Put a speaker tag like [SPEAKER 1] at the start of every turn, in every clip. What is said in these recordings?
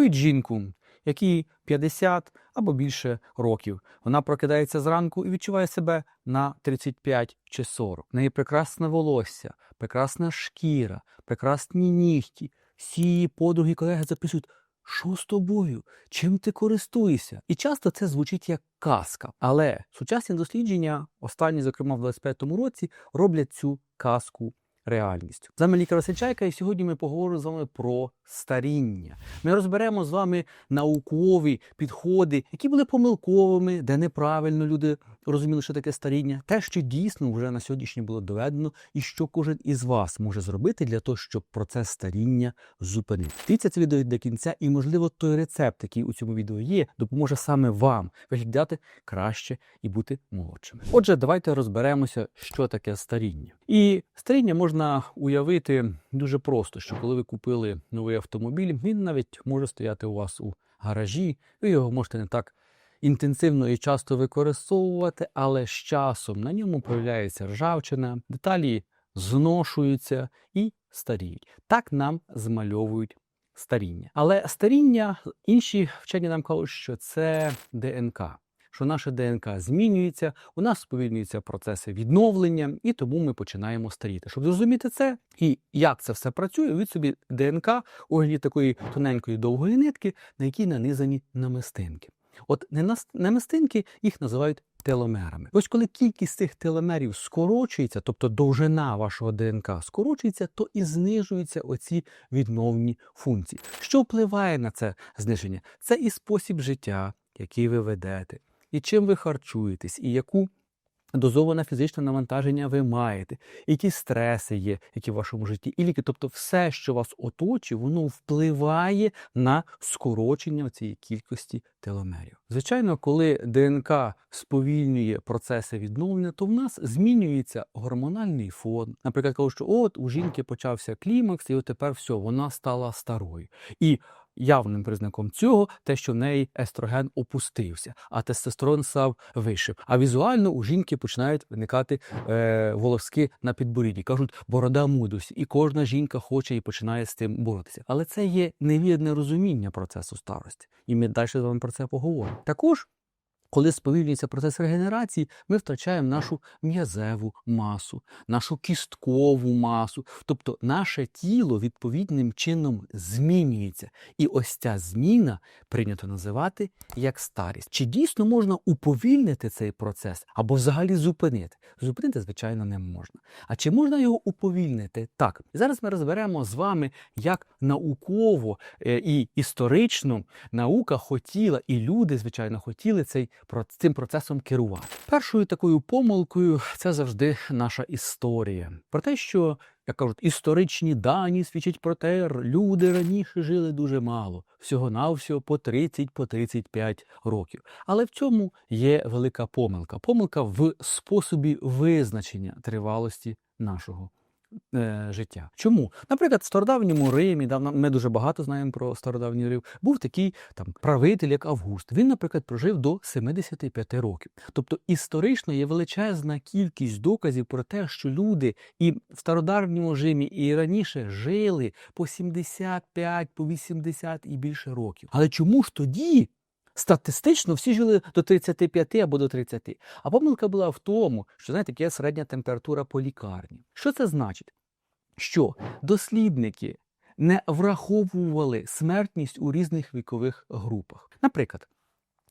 [SPEAKER 1] Уявіть жінку, якій 50 або більше років. Вона прокидається зранку і відчуває себе на 35 чи 40. В неї прекрасне волосся, прекрасна шкіра, прекрасні нігті. Всі її подруги і колеги записують, що з тобою? Чим ти користуєшся? І часто це звучить як казка. Але сучасні дослідження, останні, зокрема в 25-му році, роблять цю казку реальністю. З вами лікар Васильчайка, і сьогодні ми поговоримо з вами про старіння. Ми розберемо з вами наукові підходи, які були помилковими, де неправильно люди розуміли, що таке старіння, те, що дійсно вже на сьогоднішній було доведено, і що кожен із вас може зробити для того, щоб процес старіння зупинити. Дивіться це відео до кінця, і можливо той рецепт, який у цьому відео є, допоможе саме вам виглядати краще і бути молодшими. Отже, давайте розберемося, що таке старіння. І старіння можна уявити дуже просто, що коли ви купили новий автомобіль, він навіть може стояти у вас у гаражі, ви його можете не так інтенсивно і часто використовувати, але з часом на ньому появляється ржавчина, деталі зношуються і старіють. Так нам змальовують старіння. Але старіння інші вчені нам кажуть, що це ДНК. Що наше ДНК змінюється, у нас сповільнюються процеси відновлення, і тому ми починаємо старіти. Щоб зрозуміти це і як це все працює, від собі ДНК у вигляді такої тоненької довгої нитки, на якій нанизані намистинки. От намистинки їх називають теломерами. Ось коли кількість цих теломерів скорочується, тобто довжина вашого ДНК скорочується, то і знижуються оці відновні функції. Що впливає на це зниження? Це і спосіб життя, який ви ведете, і чим ви харчуєтесь, і яку дозоване фізичне навантаження ви маєте, які стреси є, які в вашому житті, і ліки. Тобто, все, що вас оточує, воно впливає на скорочення цієї кількості теломерів. Звичайно, коли ДНК сповільнює процеси відновлення, то в нас змінюється гормональний фон. Наприклад, кажуть, що от у жінки почався клімакс, і от тепер все, вона стала старою. І Явним признаком цього те, що в неї естроген опустився, а тестостерон став вищим. А візуально у жінки починають виникати е, волоски на підборідді. Кажуть, борода мудрості, і кожна жінка хоче і починає з цим боротися. Але це є невірне розуміння процесу старості, і ми далі з вами про це поговоримо. Також. Коли сповільнюється процес регенерації, ми втрачаємо нашу м'язеву масу, нашу кісткову масу. Тобто наше тіло відповідним чином змінюється. І ось ця зміна прийнято називати як старість. Чи дійсно можна уповільнити цей процес або взагалі зупинити? Зупинити, звичайно, не можна. А чи можна його уповільнити? Так. Зараз ми розберемо з вами, як науково е, і історично наука хотіла, і люди, звичайно, хотіли цей цим процесом керувати. Першою такою помилкою це завжди наша історія. Про те, що як кажуть, історичні дані свідчать про те, люди раніше жили дуже мало, всього-навсього по 30 по 35 років. Але в цьому є велика помилка. Помилка в способі визначення тривалості нашого е, життя. Чому? Наприклад, в стародавньому Римі, давно ми дуже багато знаємо про стародавній Рим, був такий там правитель, як Август. Він, наприклад, прожив до 75 років. Тобто історично є величезна кількість доказів про те, що люди і в стародавньому Римі, і раніше жили по 75, по 80 і більше років. Але чому ж тоді? Статистично всі жили до 35 або до 30. А помилка була в тому, що знаєте, є середня температура по лікарні. Що це значить? Що дослідники не враховували смертність у різних вікових групах. Наприклад,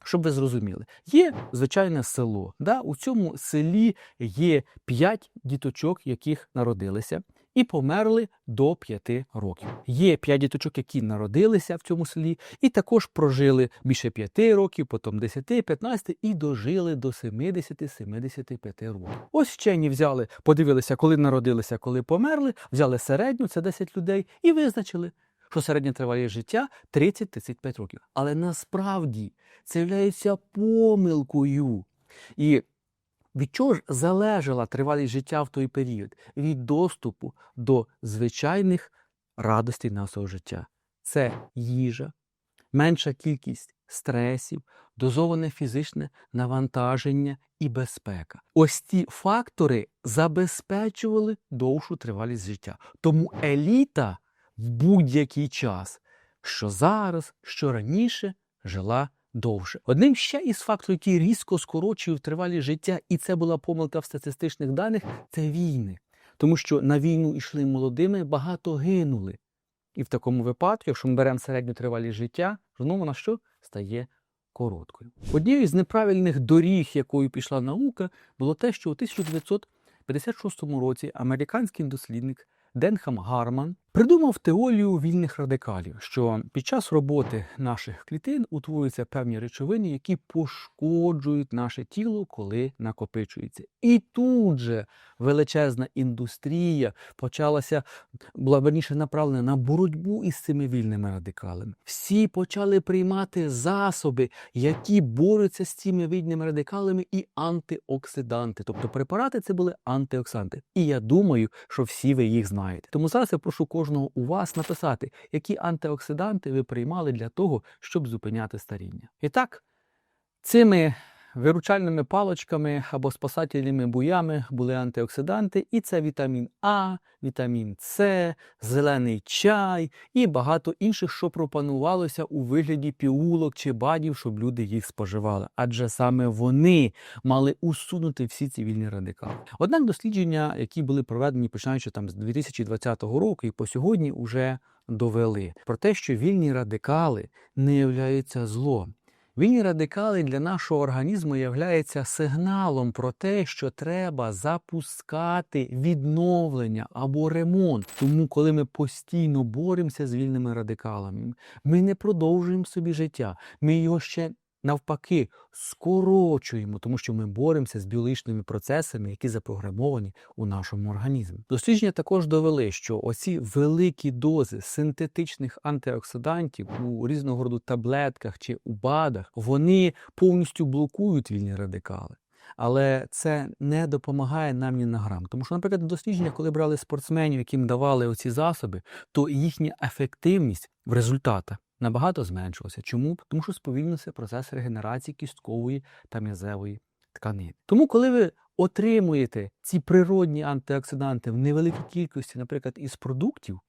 [SPEAKER 1] щоб ви зрозуміли, є звичайне село. Да? У цьому селі є 5 діточок, яких народилися. І померли до 5 років. Є 5 діточок, які народилися в цьому селі, і також прожили більше 5 років, потім 10, 15 і дожили до 70-75 років. Ось вчені взяли, подивилися, коли народилися, коли померли, взяли середню, це 10 людей, і визначили, що середня тривалість життя 30-35 років. Але насправді це є помилкою. І від чого ж залежала тривалість життя в той період? Від доступу до звичайних радостей нашого життя. Це їжа, менша кількість стресів, дозоване фізичне навантаження і безпека. Ось ці фактори забезпечували довшу тривалість життя. Тому еліта в будь-який час що зараз, що раніше жила довше. Одним ще із факторів, який різко скорочує тривалість життя, і це була помилка в статистичних даних, це війни. Тому що на війну йшли молодими, багато гинули. І в такому випадку, якщо ми беремо середню тривалість життя, знову вона що стає короткою. Однією з неправильних доріг, якою пішла наука, було те, що у 1956 році американський дослідник Денхам Гарман придумав теорію вільних радикалів, що під час роботи наших клітин утворюються певні речовини, які пошкоджують наше тіло, коли накопичуються. І тут же величезна індустрія почалася, верніше направлена на боротьбу із цими вільними радикалами. Всі почали приймати засоби, які борються з цими вільними радикалами і антиоксиданти. Тобто препарати це були антиоксиданти. І я думаю, що всі ви їх знаєте. Тому зараз я прошу кожного у вас написати, які антиоксиданти ви приймали для того, щоб зупиняти старіння. І так, цими виручальними палочками або спасательними буями були антиоксиданти, і це вітамін А, вітамін С, зелений чай і багато інших, що пропонувалося у вигляді піулок чи бадів, щоб люди їх споживали. Адже саме вони мали усунути всі цивільні радикали. Однак дослідження, які були проведені починаючи там з 2020 року і по сьогодні, вже довели про те, що вільні радикали не являються злом. Вільні радикали для нашого організму являються сигналом про те, що треба запускати відновлення або ремонт. Тому, коли ми постійно боремося з вільними радикалами, ми не продовжуємо собі життя, ми його ще навпаки скорочуємо, тому що ми боремося з біологічними процесами, які запрограмовані у нашому організмі. Дослідження також довели, що оці великі дози синтетичних антиоксидантів у різного роду таблетках чи у БАДах, вони повністю блокують вільні радикали. Але це не допомагає нам ні на грам. Тому що, наприклад, дослідження, коли брали спортсменів, яким давали оці засоби, то їхня ефективність в результатах набагато зменшилася. Чому? Тому що сповільнився процес регенерації кісткової та м'язевої тканини. Тому, коли ви отримуєте ці природні антиоксиданти в невеликій кількості, наприклад, із продуктів,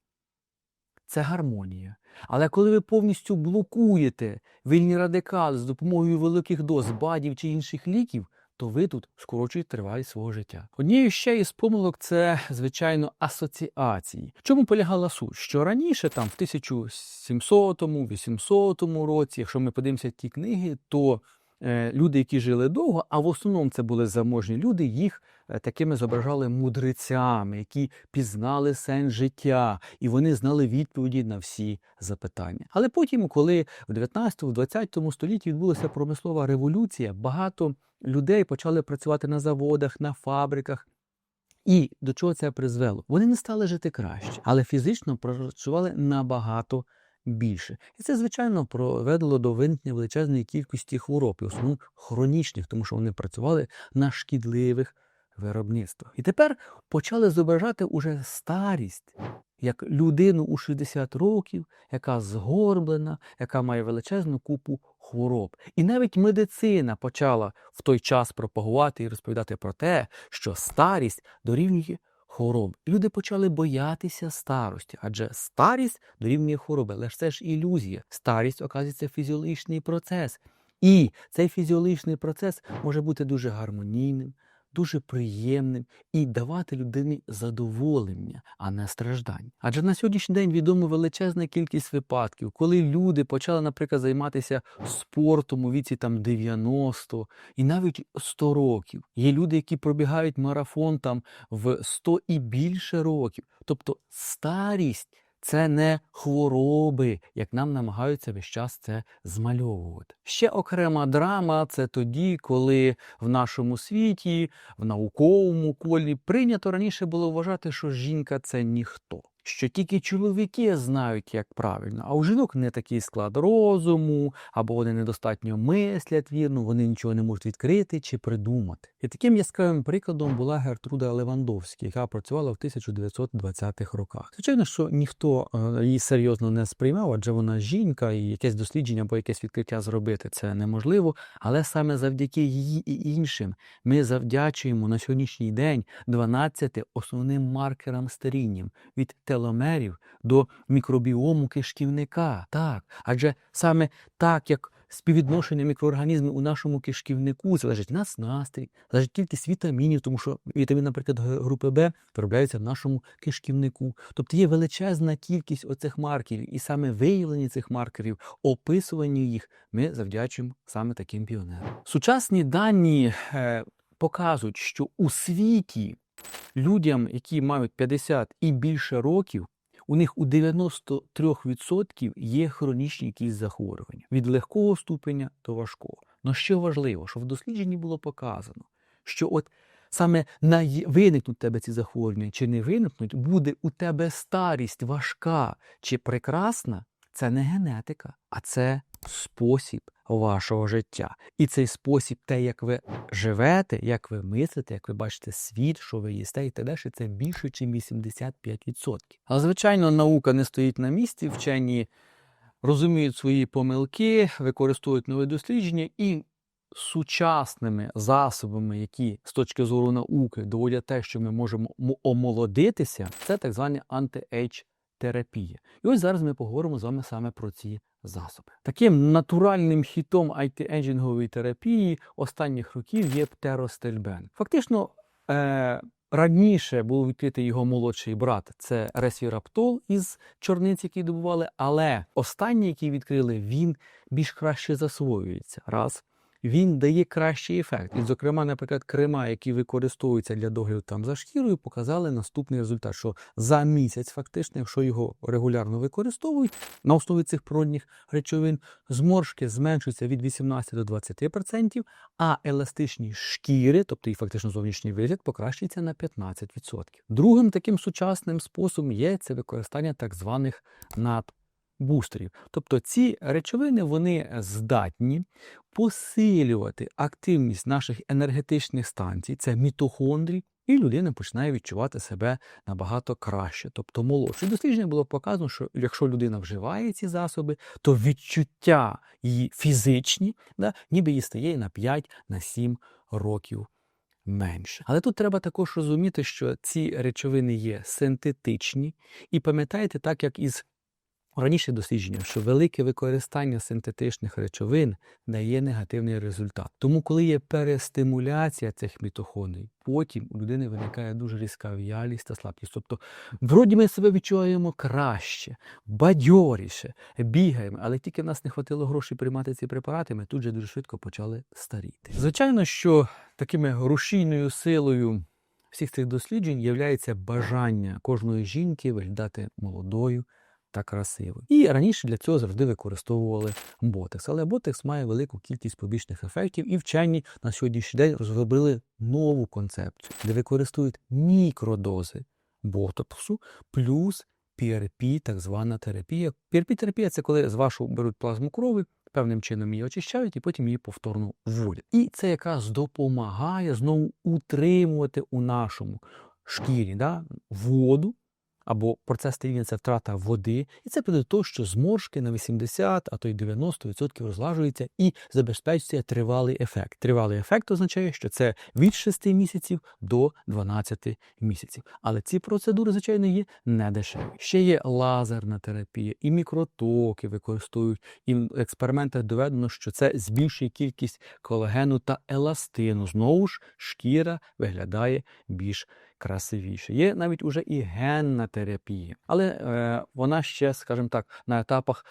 [SPEAKER 1] це гармонія. Але коли ви повністю блокуєте вільні радикали з допомогою великих доз бадів чи інших ліків, то ви тут скорочуєте тривалість свого життя. Однією ще із помилок це, звичайно, асоціації. В чому полягала суть? Що раніше, там в 1700-800 році, якщо ми подивимося ті книги, то е, люди, які жили довго, а в основному це були заможні люди, їх такими зображали мудрецями, які пізнали сенс життя, і вони знали відповіді на всі запитання. Але потім, коли в 19-20 столітті відбулася промислова революція, багато людей почали працювати на заводах, на фабриках. І до чого це призвело? Вони не стали жити краще, але фізично працювали набагато більше. І це, звичайно, проведало до виникнення величезної кількості хвороб, і основному хронічних, тому що вони працювали на шкідливих виробництвах. І тепер почали зображати уже старість як людину у 60 років, яка згорблена, яка має величезну купу хвороб. І навіть медицина почала в той час пропагувати і розповідати про те, що старість дорівнює хвороб. Люди почали боятися старості, адже старість дорівнює хвороби. Але ж це ж ілюзія. Старість, оказується, фізіологічний процес. І цей фізіологічний процес може бути дуже гармонійним, дуже приємним і давати людині задоволення, а не страждань. Адже на сьогоднішній день відомо величезна кількість випадків, коли люди почали, наприклад, займатися спортом у віці там 90 і навіть 100 років. Є люди, які пробігають марафон там в 100 і більше років. Тобто старість. Це не хвороби, як нам намагаються весь час це змальовувати. Ще окрема драма це тоді, коли в нашому світі, в науковому колі прийнято раніше було вважати, що жінка це ніхто. Що тільки чоловіки знають, як правильно, а у жінок не такий склад розуму, або вони недостатньо мислять вірно, вони нічого не можуть відкрити чи придумати. І таким яскравим прикладом була Гертруда Левандовська, яка працювала в 1920-х роках. Звичайно, що ніхто е, її серйозно не сприймав, адже вона жінка, і якесь дослідження або якесь відкриття зробити це неможливо. Але саме завдяки її і іншим ми завдячуємо на сьогоднішній день 12 основним маркерам старіння від теломерів до мікробіому кишківника. Так, адже саме так, як співвідношення мікроорганізмів у нашому кишківнику залежить нас настрій, залежить кількість вітамінів, тому що вітамін, наприклад, групи Б виробляються в нашому кишківнику. Тобто є величезна кількість оцих маркерів, і саме виявлення цих маркерів, описування їх ми завдячуємо саме таким піонерам. Сучасні дані е, показують, що у світі людям, які мають 50 і більше років, у них у 93% є хронічні якісь захворювання від легкого ступеня до важкого. Но що важливо, що в дослідженні було показано, що от саме на виникнуть тебе ці захворювання чи не виникнуть, буде у тебе старість важка чи прекрасна, це не генетика, а це спосіб вашого життя. І цей спосіб, те, як ви живете, як ви мислите, як ви бачите світ, що ви їсте і так далі, це більше, ніж 85%. Але, звичайно, наука не стоїть на місці, вчені розуміють свої помилки, використовують нові дослідження і сучасними засобами, які з точки зору науки доводять те, що ми можемо омолодитися, це так звані анти-ейдж терапія. І ось зараз ми поговоримо з вами саме про ці засоби. Таким натуральним хітом антиейджингової терапії останніх років є птеростельбен. Фактично, е- раніше був відкритий його молодший брат, це ресвіраптол із чорниць, які добували, але останній, який відкрили, він більш краще засвоюється. Раз. Він дає кращий ефект. І, зокрема, наприклад, крема, які використовуються для догляду там за шкірою, показали наступний результат, що за місяць, фактично, якщо його регулярно використовують, на основі цих природних речовин зморшки зменшуються від 18 до 20%, а еластичні шкіри, тобто і фактично зовнішній вигляд, покращується на 15%. Другим таким сучасним способом є це використання так званих надбустерів. Тобто ці речовини вони здатні посилювати активність наших енергетичних станцій, це мітохондрій, і людина починає відчувати себе набагато краще, тобто молодше. Дослідження було показано, що якщо людина вживає ці засоби, то відчуття її фізичні, да, ніби їй стає на 5-7 років менше. Але тут треба також розуміти, що ці речовини є синтетичні, і пам'ятаєте, так як із раніше дослідження, що велике використання синтетичних речовин дає негативний результат. Тому, коли є перестимуляція цих мітохондрій, потім у людини виникає дуже різка в'ялість та слабкість. Тобто, вроді ми себе відчуваємо краще, бадьоріше, бігаємо, але тільки в нас не хватило грошей приймати ці препарати, ми тут же дуже швидко почали старіти. Звичайно, що такими рушійною силою всіх цих досліджень є бажання кожної жінки виглядати молодою та красивою. І раніше для цього завжди використовували ботекс. Але ботекс має велику кількість побічних ефектів, і вчені на сьогоднішній день розробили нову концепцію, де використовують мікродози ботоксу плюс PRP, так звана терапія. PRP-терапія це коли з вашу беруть плазму крові, певним чином її очищають і потім її повторно вводять. І це якраз допомагає знову утримувати у нашому шкірі да, воду. Або процес старіння – це втрата води, і це приводить до того, що зморшки на 80, а то й 90% розлажуються і забезпечується тривалий ефект. Тривалий ефект означає, що це від 6 місяців до 12 місяців. Але ці процедури, звичайно, є не дешеві. Ще є лазерна терапія, і мікротоки використовують. І в експериментах доведено, що це збільшує кількість колагену та еластину. Знову ж шкіра виглядає більш красивіше. Є навіть уже і генна терапія, але е, вона ще, скажімо так, на етапах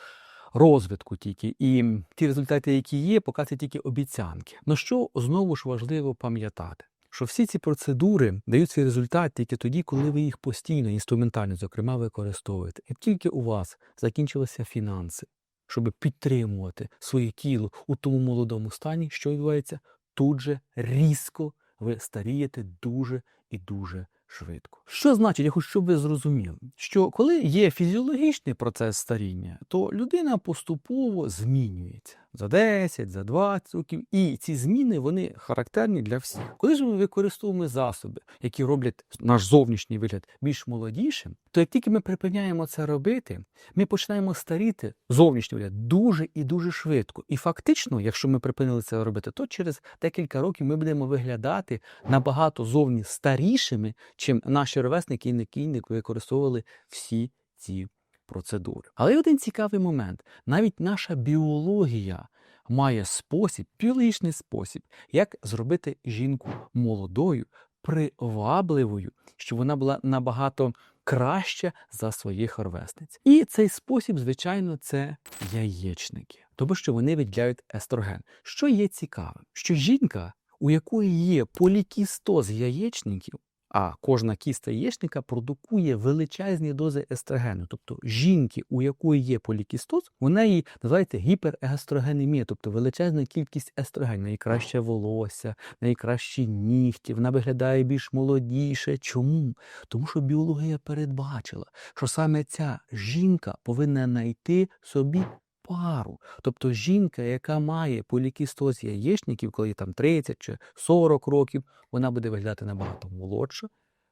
[SPEAKER 1] розвитку тільки. І ті результати, які є, це тільки обіцянки. Ну що знову ж важливо пам'ятати? Що всі ці процедури дають свій результат тільки тоді, коли ви їх постійно, інструментально, зокрема, використовуєте. І тільки у вас закінчилися фінанси, щоб підтримувати своє тіло у тому молодому стані, що відбувається, тут же різко ви старієте дуже і дуже швидко. Що значить, я хочу, щоб ви зрозуміли, що коли є фізіологічний процес старіння, то людина поступово змінюється. За 10, за 20 років. І ці зміни вони характерні для всіх. Коли ж ми використовуємо засоби, які роблять наш зовнішній вигляд більш молодішим, то як тільки ми припиняємо це робити, ми починаємо старіти зовнішній вигляд дуже і дуже швидко. І фактично, якщо ми припинили це робити, то через декілька років ми будемо виглядати набагато зовні старішими, чим наші ровесники, які не використовували всі ці процедури. Але є один цікавий момент: навіть наша біологія має спосіб, біологічний спосіб, як зробити жінку молодою, привабливою, щоб вона була набагато краща за своїх ровесниць. І цей спосіб, звичайно, це яєчники, тому що вони виділяють естроген. Що є цікавим, що жінка, у якої є полікістоз яєчників, а кожна кіста яєчника продукує величезні дози естрогену. Тобто жінки, у якої є полікістоз, у неї називається гіперестрогенемія, тобто величезна кількість естрогену, найкраще волосся, найкращі нігті, вона виглядає більш молодіше. Чому? Тому що біологія передбачила, що саме ця жінка повинна знайти собі пару. Тобто жінка, яка має полікістоз яєчників, коли там 30 чи 40 років, вона буде виглядати набагато молодше,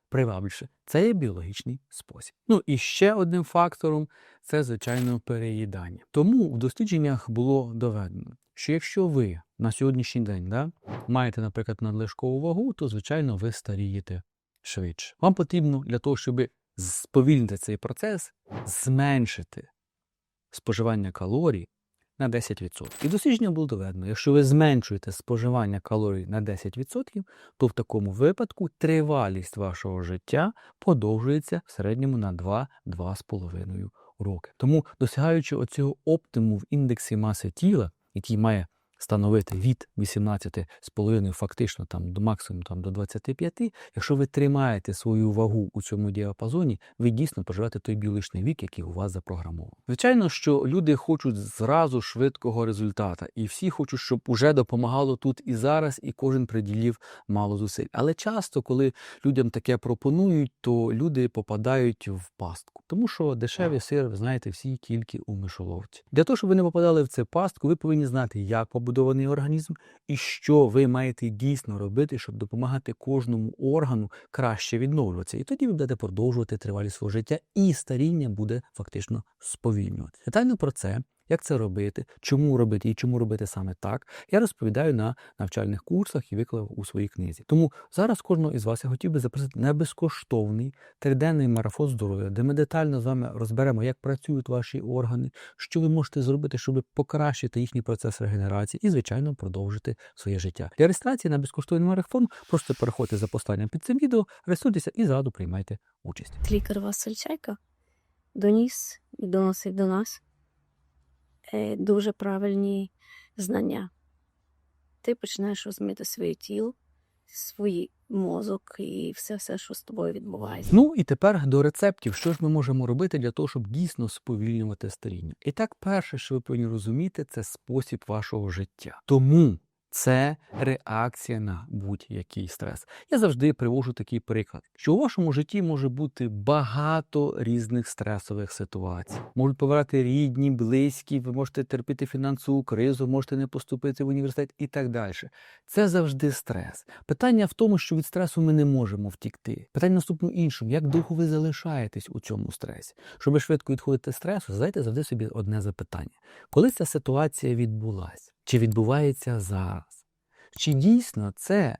[SPEAKER 1] привабливіше. Це є біологічний спосіб. Ну і ще одним фактором це, звичайно, переїдання. Тому в дослідженнях було доведено, що якщо ви на сьогоднішній день да, маєте, наприклад, надлишкову вагу, то, звичайно, ви старієте швидше. Вам потрібно для того, щоб сповільнити цей процес, зменшити споживання калорій на 10%. І дослідження було доведено, якщо ви зменшуєте споживання калорій на 10%, то в такому випадку тривалість вашого життя подовжується в середньому на 2-2,5 роки. Тому досягаючи оцього оптиму в індексі маси тіла, який має становити від 18,5 фактично там до максимум там до 25, якщо ви тримаєте свою вагу у цьому діапазоні, ви дійсно проживете той біологічний вік, який у вас запрограмований. Звичайно, що люди хочуть зразу швидкого результата, і всі хочуть, щоб уже допомагало тут і зараз, і кожен приділів мало зусиль. Але часто, коли людям таке пропонують, то люди попадають в пастку, тому що дешевий сир, ви знаєте, всі тільки у мишоловці. Для того, щоб ви не попадали в цю пастку, ви повинні знати, як побудований організм і що ви маєте дійсно робити, щоб допомагати кожному органу краще відновлюватися. І тоді ви будете продовжувати тривалість свого життя, і старіння буде фактично сповільнювати. Детально про це. Як це робити, чому робити і чому робити саме так, я розповідаю на навчальних курсах і виклав у своїй книзі. Тому зараз кожного із вас я хотів би запросити на безкоштовний триденний марафон здоров'я, де ми детально з вами розберемо, як працюють ваші органи, що ви можете зробити, щоб покращити їхній процес регенерації і, звичайно, продовжити своє життя. Для реєстрації на безкоштовний марафон просто переходьте за посланням під цим відео, реєструйтеся і зразу приймайте участь.
[SPEAKER 2] лікар Василь Чайка доніс і доносив до нас дуже правильні знання. Ти починаєш розуміти своє тіло, свій мозок і все, все, що з тобою відбувається.
[SPEAKER 1] Ну і тепер до рецептів, що ж ми можемо робити для того, щоб дійсно сповільнювати старіння. І так, перше, що ви повинні розуміти, це спосіб вашого життя. Тому це реакція на будь-який стрес. Я завжди привожу такий приклад, що у вашому житті може бути багато різних стресових ситуацій. Можуть помирати рідні, близькі, ви можете терпіти фінансову кризу, можете не поступити в університет і так далі. Це завжди стрес. Питання в тому, що від стресу ми не можемо втікти. Питання наступно іншому: як довго ви залишаєтесь у цьому стресі? Щоб ви швидко відходити стресу, задайте завжди собі одне запитання: коли ця ситуація відбулася? Чи відбувається зараз? Чи дійсно це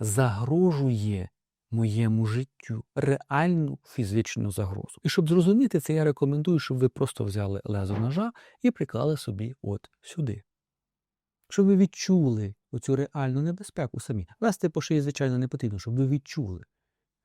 [SPEAKER 1] загрожує моєму життю реальну фізичну загрозу? І щоб зрозуміти це, я рекомендую, щоб ви просто взяли лезо ножа і приклали собі от сюди. Щоб ви відчули оцю реальну небезпеку самі. Вести по шиї, звичайно, не потрібно, щоб ви відчули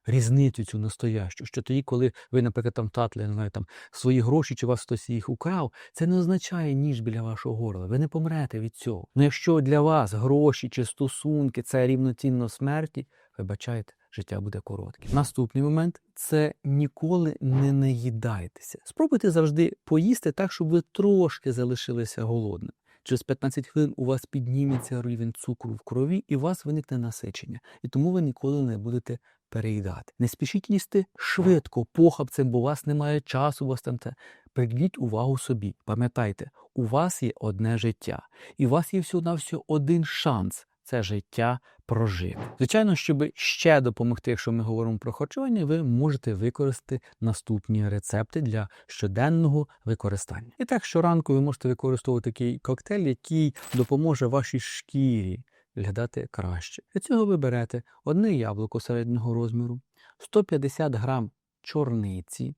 [SPEAKER 1] різницю цю настоящу, що тоді, коли ви, наприклад, там втратили, не знаю, там свої гроші, чи вас хтось їх украв, це не означає ніж біля вашого горла. Ви не помрете від цього. Ну якщо для вас гроші чи стосунки це рівноцінно смерті, вибачайте, життя буде коротке. Наступний момент це ніколи не наїдайтеся. Спробуйте завжди поїсти так, щоб ви трошки залишилися голодним. Через 15 хвилин у вас підніметься рівень цукру в крові, і у вас виникне насичення. І тому ви ніколи не будете переїдати. Не спішіть їсти швидко, похабцем, бо у вас немає часу, у вас там це. Приділіть увагу собі. Пам'ятайте, у вас є одне життя, і у вас є всього на всього один шанс це життя прожити. Звичайно, щоб ще допомогти, якщо ми говоримо про харчування, ви можете використати наступні рецепти для щоденного використання. І так, щоранку ви можете використовувати такий коктейль, який допоможе вашій шкірі виглядати краще. Для цього ви берете одне яблуко середнього розміру, 150 грам чорниці,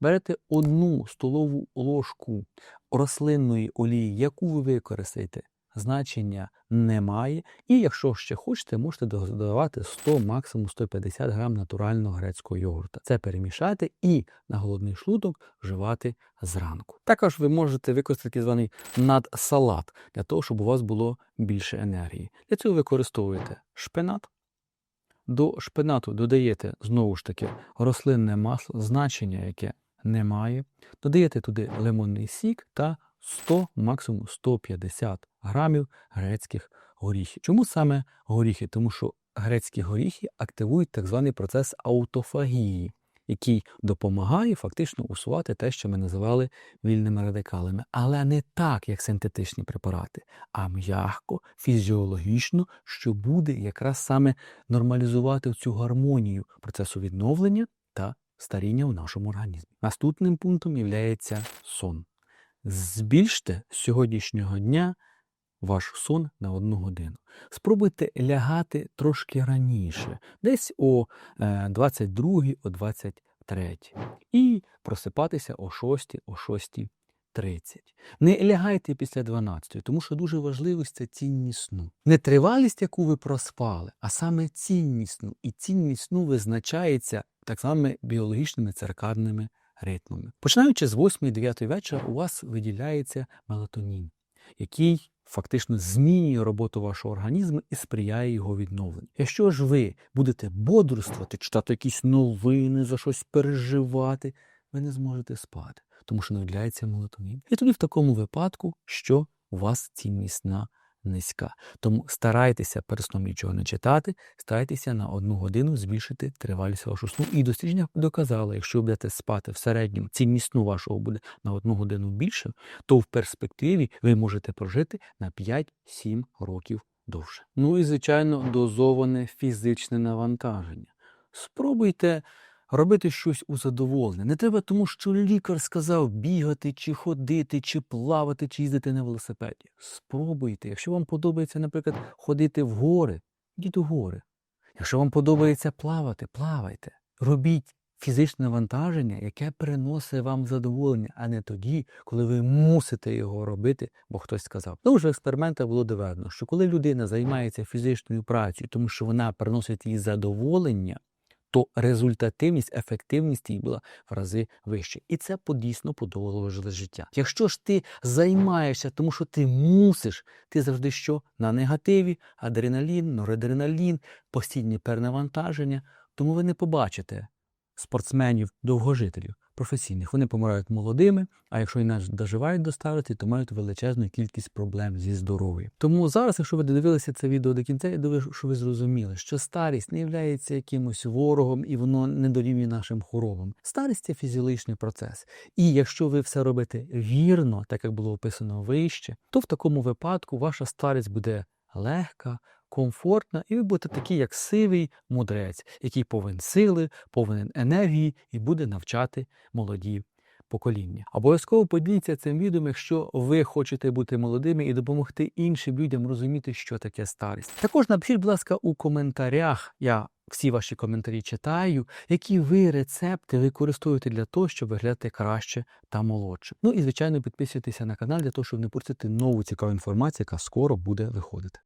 [SPEAKER 1] берете одну столову ложку рослинної олії, яку ви використаєте. Значення немає. І якщо ще хочете, можете додавати 100, максимум 150 грам натурального грецького йогурта. Це перемішати і на голодний шлунок вживати зранку. Також ви можете використати так званий надсалат для того, щоб у вас було більше енергії. Для цього використовуєте шпинат. До шпинату додаєте знову ж таки рослинне масло, значення, яке немає. Додаєте туди лимонний сік та 100, максимум 150 грамів грецьких горіхів. Чому саме горіхи? Тому що грецькі горіхи активують так званий процес аутофагії, який допомагає фактично усувати те, що ми називали вільними радикалами, але не так, як синтетичні препарати, а м'яко, фізіологічно, що буде якраз саме нормалізувати цю гармонію процесу відновлення та старіння в нашому організмі. Наступним пунктом є сон. Збільште з сьогоднішнього дня ваш сон на одну годину. Спробуйте лягати трошки раніше, десь о 22, о 23 і просипатися о 6, о 6.30. Не лягайте після 12, тому що дуже важливо це цінність сну. Не тривалість, яку ви проспали, а саме цінність сну. І цінність сну визначається так званими біологічними циркадними ритмами. Починаючи з 8-9 вечора, у вас виділяється мелатонін, який фактично змінює роботу вашого організму і сприяє його відновленню. Якщо ж ви будете бодрствувати, читати якісь новини, за щось переживати, ви не зможете спати, тому що не виділяється мелатонін. І тоді в такому випадку, що у вас цінність сна низька. Тому старайтеся перед сном нічого не читати, старайтеся на одну годину збільшити тривалість вашого сну. І дослідження доказали, якщо ви будете спати в середньому, цінність сну вашого буде на одну годину більше, то в перспективі ви можете прожити на 5-7 років довше. Ну і, звичайно, дозоване фізичне навантаження. Спробуйте робити щось у задоволення. Не треба тому, що лікар сказав бігати, чи ходити, чи плавати, чи їздити на велосипеді. Спробуйте. Якщо вам подобається, наприклад, ходити в гори, йдіть у гори. Якщо вам подобається плавати, плавайте. Робіть фізичне навантаження, яке приносить вам задоволення, а не тоді, коли ви мусите його робити, бо хтось сказав. Тому ж в експериментах було доведено, що коли людина займається фізичною працею, тому що вона приносить їй задоволення, то результативність, ефективність її була в рази вища. І це подійсно подовжило життя. Якщо ж ти займаєшся, тому що ти мусиш, ти завжди що? На негативі, адреналін, норадреналін, постійні перенавантаження, тому ви не побачите спортсменів, довгожителів, професійних. Вони помирають молодими, а якщо і доживають до старості, то мають величезну кількість проблем зі здоров'ям. Тому зараз, якщо ви додивилися це відео до кінця, я думаю, що ви зрозуміли, що старість не є якимось ворогом і воно не дорівнює нашим хворобам. Старість це фізіологічний процес. І якщо ви все робите вірно, так як було описано вище, то в такому випадку ваша старість буде легка, комфортна, і ви будете такий, як сивий мудрець, який повинен сили, повинен енергії і буде навчати молоді покоління. Обов'язково поділіться цим відео, якщо ви хочете бути молодими і допомогти іншим людям розуміти, що таке старість. Також напишіть, будь ласка, у коментарях. Я всі ваші коментарі читаю, які ви рецепти використовуєте для того, щоб виглядати краще та молодше. Ну і звичайно підписуйтеся на канал для того, щоб не пустити нову цікаву інформацію, яка скоро буде виходити.